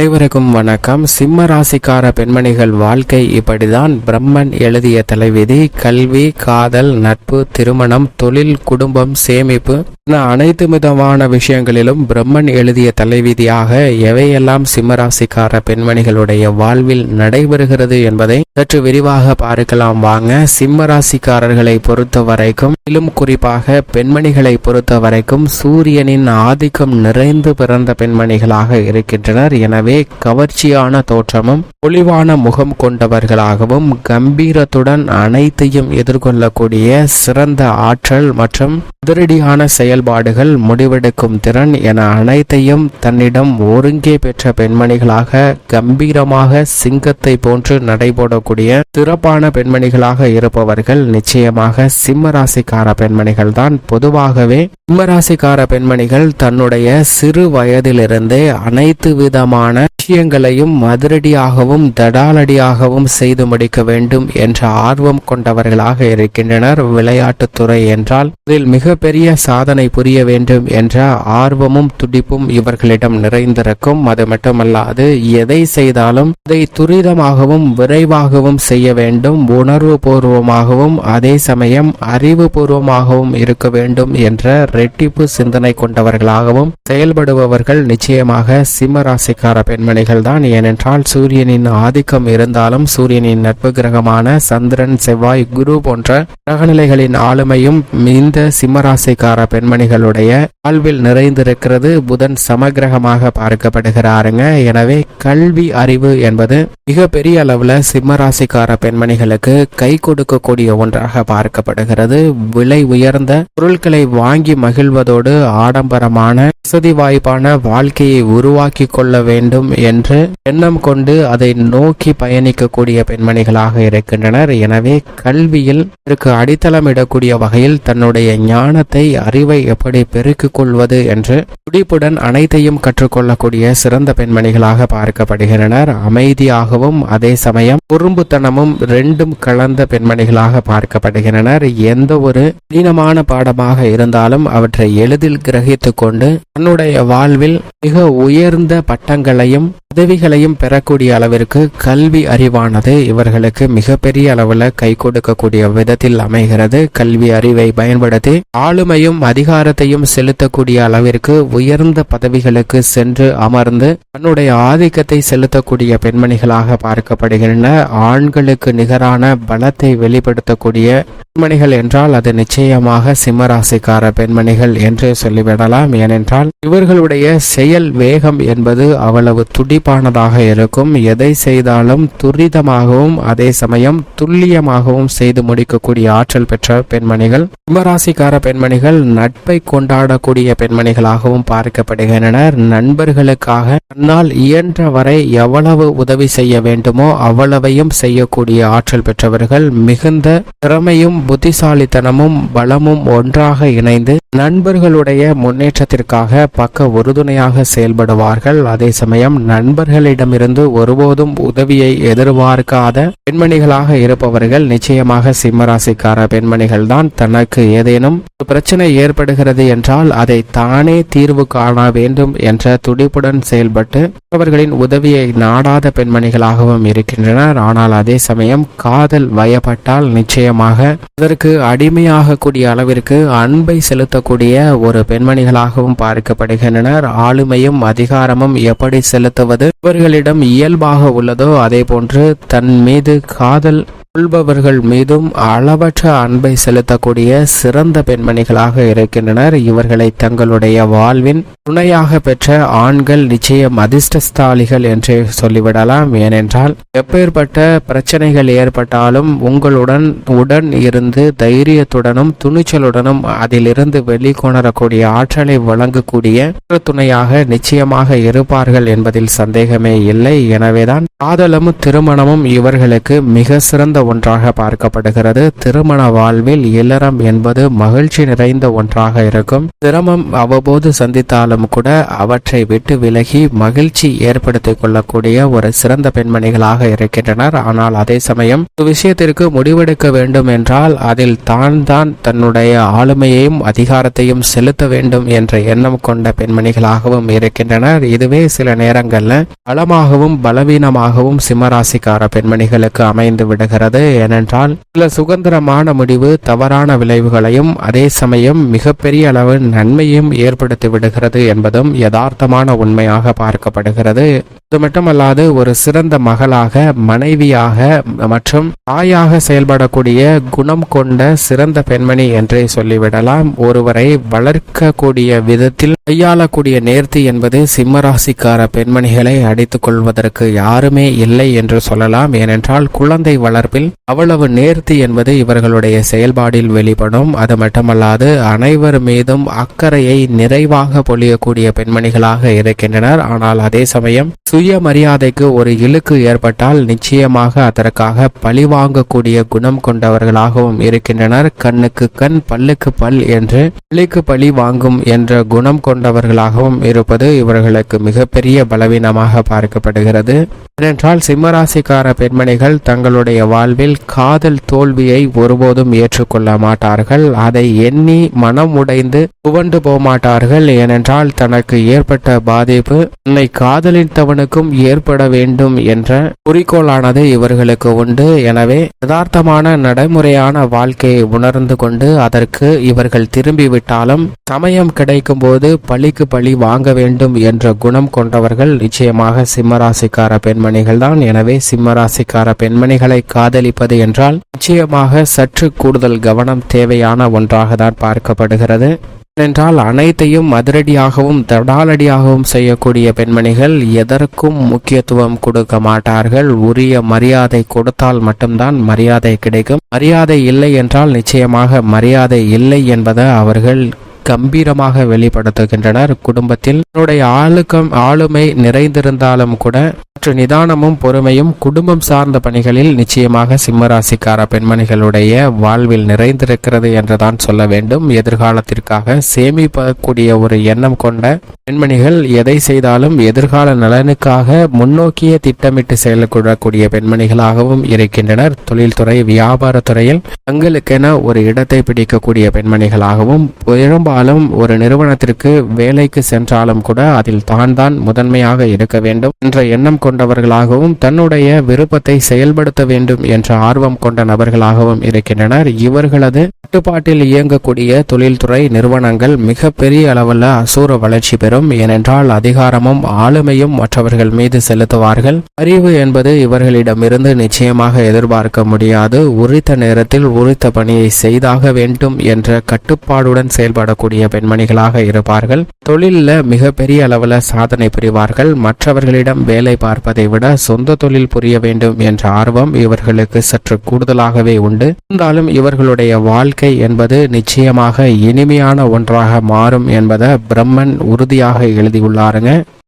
அனைவருக்கும் வணக்கம். சிம்ம ராசிக்கார பெண்மணிகள் வாழ்க்கை இப்படிதான். பிரம்மன் எழுதிய தலைவிதி கல்வி காதல் நட்பு திருமணம் தொழில் குடும்பம் சேமிப்பு என அனைத்து விதமான விஷயங்களிலும் பிரம்மன் எழுதிய தலைவிதியாக எவையெல்லாம் சிம்மராசிக்கார பெண்மணிகளுடைய வாழ்வில் நடைபெறுகிறது என்பதை சற்று விரிவாக பார்க்கலாம். வாங்க சிம்மராசிக்காரர்களை பொறுத்த வரைக்கும் மேலும் குறிப்பாக பெண்மணிகளை பொறுத்த வரைக்கும் சூரியனின் ஆதிக்கம் நிறைந்து பிறந்த பெண்மணிகளாக இருக்கின்றனர். எனவே கவர்ச்சியான தோற்றமும் பொலிவான முகம் கொண்டவர்களாகவும் கம்பீரத்துடன் அனைத்தையும் எதிர்கொள்ளக்கூடிய சிறந்த ஆற்றல் மற்றும் அதிரடியான செயல்பாடுகள் முடிவெடுக்கும் திறன் என அனைத்தையும் தன்னிடம் ஒருங்கே பெற்ற பெண்மணிகளாக கம்பீரமாக சிங்கத்தை போன்று நடைபோடக்கூடிய சிறப்பான பெண்மணிகளாக இருப்பவர்கள் நிச்சயமாக சிம்மராசிக்கார பெண்மணிகள் தான் பொதுவாகவே சிம்மராசிக்கார பெண்மணிகள் தன்னுடைய சிறு வயதிலிருந்தே அனைத்து விதமான né? விஷயங்களையும் மதுரடியாகவும் தடாலடியாகவும் செய்து முடிக்க வேண்டும் என்ற ஆர்வம் கொண்டவர்களாக இருக்கின்றனர். விளையாட்டுத்துறை என்றால் இதில் மிகப்பெரிய சாதனை புரிய வேண்டும் என்ற ஆர்வமும் துடிப்பும் இவர்களிடம் நிறைந்திருக்கும். அது மட்டுமல்லாது எதை செய்தாலும் அதை துரிதமாகவும் விரைவாகவும் செய்ய வேண்டும். உணர்வு பூர்வமாகவும் அதே சமயம் அறிவு பூர்வமாகவும் இருக்க வேண்டும் என்ற ரெட்டிப்பு சிந்தனை கொண்டவர்களாகவும் செயல்படுபவர்கள் நிச்சயமாக சிம்ம ராசிக்கார பெண்மணிகள் தான். ஏனென்றால் சூரியனின் ஆதிக்கம் இருந்தாலும் சூரியனின் நட்பு கிரகமான சந்திரன் செவ்வாய் குரு போன்ற கிரகநிலைகளின் ஆளுமையும் இந்த சிம்மராசிக்கார பெண்மணிகளுடைய வாழ்வில் நிறைந்திருக்கிறது. புதன் சமகிரகமாக பார்க்கப்படுகிறாருங்க. எனவே கல்வி அறிவு என்பது மிக பெரிய அளவுல சிம்மராசிக்கார பெண்மணிகளுக்கு கை கொடுக்கக்கூடிய ஒன்றாக பார்க்கப்படுகிறது. விலை உயர்ந்த பொருட்களை வாங்கி மகிழ்வதோடு ஆடம்பரமான வசதி வாய்ப்பான வாழ்க்கையை உருவாக்கி கொள்ள வேண்டும் என்று எண்ணம் கொண்டு அதை நோக்கி பயணிக்கக்கூடிய பெண்மணிகளாக இருக்கின்றனர். எனவே கல்வியில் இதற்கு அடித்தளமிடக்கூடிய வகையில் தன்னுடைய ஞானத்தை அறிவை எப்படி பெருக்கிக் கொள்வது என்று துடிப்புடன் அனைத்தையும் கற்றுக்கொள்ளக்கூடிய சிறந்த பெண்மணிகளாக பார்க்கப்படுகின்றனர். அமைதியாகவும் அதே சமயம் குறும்புத்தனமும் ரெண்டும் கலந்த பெண்மணிகளாக பார்க்கப்படுகின்றனர். எந்த ஒரு கடினமான பாடமாக இருந்தாலும் அவற்றை எளிதில் கிரகித்துக் கொண்டு தன்னுடைய வாழ்வில் மிக உயர்ந்த பட்டங்களையும் உதவிகளையும் பெறக்கூடிய அளவிற்கு கல்வி அறிவானது இவர்களுக்கு மிகப்பெரிய அளவில் கை கொடுக்கக்கூடிய விதத்தில் அமைகிறது. கல்வி அறிவை பயன்படுத்தி ஆளுமையும் அதிகாரத்தையும் செலுத்தக்கூடிய அளவிற்கு உயர்ந்த பதவிகளுக்கு சென்று அமர்ந்து தன்னுடைய ஆதிக்கத்தை செலுத்தக்கூடிய பெண்மணிகளாக பார்க்கப்படுகின்றன. ஆண்களுக்கு நிகரான பலத்தை வெளிப்படுத்தக்கூடிய பெண்மணிகள் என்றால் அது நிச்சயமாக சிம்மராசிக்கார பெண்மணிகள் என்று சொல்லிவிடலாம். ஏனென்றால் இவர்களுடைய செயல் வேகம் என்பது அவ்வளவு துடி துடிப்பானதாக இருக்கும். எதை செய்தாலும் துரிதமாகவும் அதே சமயம் துல்லியமாகவும் செய்து முடிக்கக்கூடிய ஆற்றல் பெற்ற பெண்மணிகள் கும்பராசிக்கார பெண்மணிகள் நட்பை கொண்டாடக்கூடிய பெண்மணிகளாகவும் பார்க்கப்படுகின்றனர். நண்பர்களுக்காக தன்னால் இயன்ற வரை எவ்வளவு உதவி செய்ய வேண்டுமோ அவ்வளவையும் செய்யக்கூடிய ஆற்றல் பெற்றவர்கள் மிகுந்த திறமையும் புத்திசாலித்தனமும் பலமும் ஒன்றாக இணைந்து நண்பர்களுடைய முன்னேற்றத்திற்காக பக்க உறுதுணையாக செயல்படுவார்கள். அதே சமயம் நண்பர்களிடமிருந்து ஒருபோதும் உதவியை எதிர்பார்க்காத பெண்மணிகளாக இருப்பவர்கள் நிச்சயமாக சிம்மராசிக்கார பெண்மணிகள் தான் தனக்கு ஏதேனும் பிரச்சனை ஏற்படுகிறது என்றால் அதை தானே தீர்வு காண வேண்டும் என்ற துடிப்புடன் செயல்பட்டு அவர்களின் உதவியை நாடாத பெண்மணிகளாகவும் இருக்கின்றனர். ஆனால் அதே சமயம் காதல் வயப்பட்டால் நிச்சயமாக அதற்கு அடிமையாகக்கூடிய அளவிற்கு அன்பை செலுத்தக்கூடிய ஒரு பெண்மணிகளாகவும் பார்க்கப்படுகின்றனர். ஆளுமையும் அதிகாரமும் எப்படி செலுத்துவது இவர்களிடம் இயல்பாக உள்ளதோ அதே போன்று தன் மீது காதல் கொள்பவர்கள் மீதும் அளவற்ற அன்பை செலுத்தக்கூடிய சிறந்த பெண்மணிகளாக இருக்கின்றனர். இவர்களை தங்களுடைய வாழ்வின் துணையாக பெற்ற ஆண்கள் நிச்சயம் அதிர்ஷ்டஸ்தாலிகள் என்று சொல்லிவிடலாம். ஏனென்றால் எப்பேற்பட்ட பிரச்சனைகள் ஏற்பட்டாலும் உங்களுடன் உடன் இருந்து தைரியத்துடனும் துணிச்சலுடனும் அதிலிருந்து வெளிக்கொணரக்கூடிய ஆற்றலை வழங்கக்கூடிய துணையாக நிச்சயமாக இருப்பார்கள் என்பதில் சந்தேகமே இல்லை. எனவேதான் காதலும் திருமணமும் இவர்களுக்கு மிக சிறந்த ஒன்றாக பார்க்கப்படுகிறது. திருமண வாழ்வில் இல்லறம் என்பது மகிழ்ச்சி நிறைந்த ஒன்றாக இருக்கும். சிரமம் அவ்வப்போது சந்தித்தாலும் கூட அவற்றை விட்டு விலகி மகிழ்ச்சி ஏற்படுத்திக் கொள்ளக்கூடிய ஒரு சிறந்த பெண்மணிகளாக இருக்கின்றனர். ஆனால் அதே சமயம் விஷயத்திற்கு முடிவெடுக்க வேண்டும் என்றால் அதில் தான் தான் தன்னுடைய ஆளுமையையும் அதிகாரத்தையும் செலுத்த வேண்டும் என்ற எண்ணம் கொண்ட பெண்மணிகளாகவும் இருக்கின்றனர். இதுவே சில நேரங்கள்ல பலமாகவும் பலவீனமாகவும் சிம்மராசிக்கார பெண்மணிகளுக்கு அமைந்து விடுகிறது. ஏனென்றால் சில சுதந்திரமான முடிவு தவறான விளைவுகளையும் அதே சமயம் மிகப்பெரிய அளவு நன்மையும் ஏற்படுத்தி விடுகிறது என்பதும் யதார்த்தமான உண்மையாக பார்க்கப்படுகிறது. அது மட்டுமல்லாது ஒரு சிறந்த மகளாக மனைவியாக மற்றும் தாயாக செயல்படக்கூடிய குணம் கொண்ட சிறந்த பெண்மணி என்றே சொல்லிவிடலாம். ஒருவரை வளர்க்கக்கூடிய விதத்தில் கையாளக்கூடிய நேர்த்தி என்பது சிம்மராசிக்கார பெண்மணிகளை அடித்துக் கொள்வதற்கு யாருமே இல்லை என்று சொல்லலாம். ஏனென்றால் குழந்தை வளர்ப்பில் அவ்வளவு நேர்த்தி என்பது இவர்களுடைய செயல்பாடில் வெளிப்படும். அது மட்டுமல்லாது அனைவர் மீதும் அக்கறையை நிறைவாக பொழியக்கூடிய பெண்மணிகளாக இருக்கின்றனர். ஆனால் அதே சமயம் சுயமரியாதைக்கு ஒரு இழுக்கு ஏற்பட்டால் நிச்சயமாக அதற்காக பழிவாங்கக்கூடிய குணம் கொண்டவர்களாகவும் இருக்கின்றனர். கண்ணுக்கு கண் பல்லுக்கு பல் என்று பழிக்கு பழி வாங்கும் என்ற குணம் கொண்டவர்களாகவும் இருப்பது இவர்களுக்கு மிகப்பெரிய பலவீனமாக பார்க்கப்படுகிறது. ஏனென்றால் சிம்மராசிக்கார பெண்மணிகள் தங்களுடைய வாழ் வாழ்வில் காதல் தோல்வியை ஒருபோதும் ஏற்றுக்கொள்ள மாட்டார்கள் அதை எண்ணி மனம் உடைந்து துவண்டு போமாட்டார்கள். ஏனென்றால் தனக்கு ஏற்பட்ட பாதிப்பு தன்னை காதலித்தவனுக்கும் ஏற்பட வேண்டும் என்ற குறிக்கோளானது இவர்களுக்கு உண்டு. எனவே யதார்த்தமான நடைமுறையான வாழ்க்கையை உணர்ந்து கொண்டு அதற்கு இவர்கள் திரும்பிவிட்டாலும் சமயம் கிடைக்கும் போது பழிக்கு பழி வாங்க வேண்டும் என்ற குணம் கொண்டவர்கள் நிச்சயமாக சிம்மராசிக்கார பெண்மணிகள் தான் எனவே சிம்மராசிக்கார பெண்மணிகளை காதல் காதலிப்பது என்றால் நிச்சயமாக சற்று கூடுதல் கவனம் தேவையான ஒன்றாக தான் பார்க்கப்படுகிறது. ஏனென்றால் அனைத்தையும் அதிரடியாகவும் தடாலடியாகவும் செய்யக்கூடிய பெண்மணிகள் எதற்கும் முக்கியத்துவம் கொடுக்க மாட்டார்கள். உரிய மரியாதை கொடுத்தால் மட்டும்தான் மரியாதை கிடைக்கும். மரியாதை இல்லை என்றால் நிச்சயமாக மரியாதை இல்லை என்பதை அவர்கள் கம்பீரமாக வெளிப்படுத்துகின்றனர். குடும்பத்தில் தன்னுடைய ஆளுக்கம் ஆளுமை நிறைந்திருந்தாலும் கூட சற்று நிதானமும் பொறுமையும் குடும்பம் சார்ந்த பணிகளில் நிச்சயமாக சிம்மராசிக்கார பெண்மணிகளுடைய வாழ்வில் நிறைந்திருக்கிறது என்றுதான் சொல்ல வேண்டும். எதிர்காலத்திற்காக சேமிப்பக்கூடிய ஒரு எண்ணம் கொண்ட பெண்மணிகள் எதை செய்தாலும் எதிர்கால நலனுக்காக முன்னோக்கிய திட்டமிட்டு செயல்படக்கூடிய பெண்மணிகளாகவும் இருக்கின்றனர். தொழில்துறை வியாபாரத்துறையில் தங்களுக்கென ஒரு இடத்தை பிடிக்கக்கூடிய பெண்மணிகளாகவும் பெரும்பாலும் ஒரு நிறுவனத்திற்கு வேலைக்கு சென்றாலும் கூட அதில் தான் தான் முதன்மையாக இருக்க வேண்டும் என்ற எண்ணம் கொண்டவர்களாகவும் தன்னுடைய விருப்பத்தை செயல்படுத்த வேண்டும் என்ற ஆர்வம் கொண்ட நபர்களாகவும் இருக்கின்றனர். இவர்களது கட்டுப்பாட்டில் இயங்கக்கூடிய தொழில்துறை நிறுவனங்கள் மிக பெரிய அளவில் அசூர வளர்ச்சி பெறும். ஏனென்றால் அதிகாரமும் ஆளுமையும் மற்றவர்கள் மீது செலுத்துவார்கள். அறிவு என்பது இவர்களிடமிருந்து நிச்சயமாக எதிர்பார்க்க முடியாது. உரித்த நேரத்தில் உரித்த பணியை செய்தாக வேண்டும் என்ற கட்டுப்பாடுடன் செயல்படக்கூடிய பெண்மணிகளாக இருப்பார்கள். தொழிலில் மிகப்பெரிய அளவில் சாதனை புரிவார்கள். மற்றவர்களிடம் வேலை பார்ப்பதை விட சொந்த தொழில் புரிய வேண்டும் என்ற ஆர்வம் இவர்களுக்கு சற்று கூடுதலாகவே உண்டு. இருந்தாலும் இவர்களுடைய வாழ்க்கை என்பது நிச்சயமாக இனிமையான ஒன்றாக மாறும் என்பதை பிரம்மன் உறுதியாக எழுதியுள்ளாருங்க.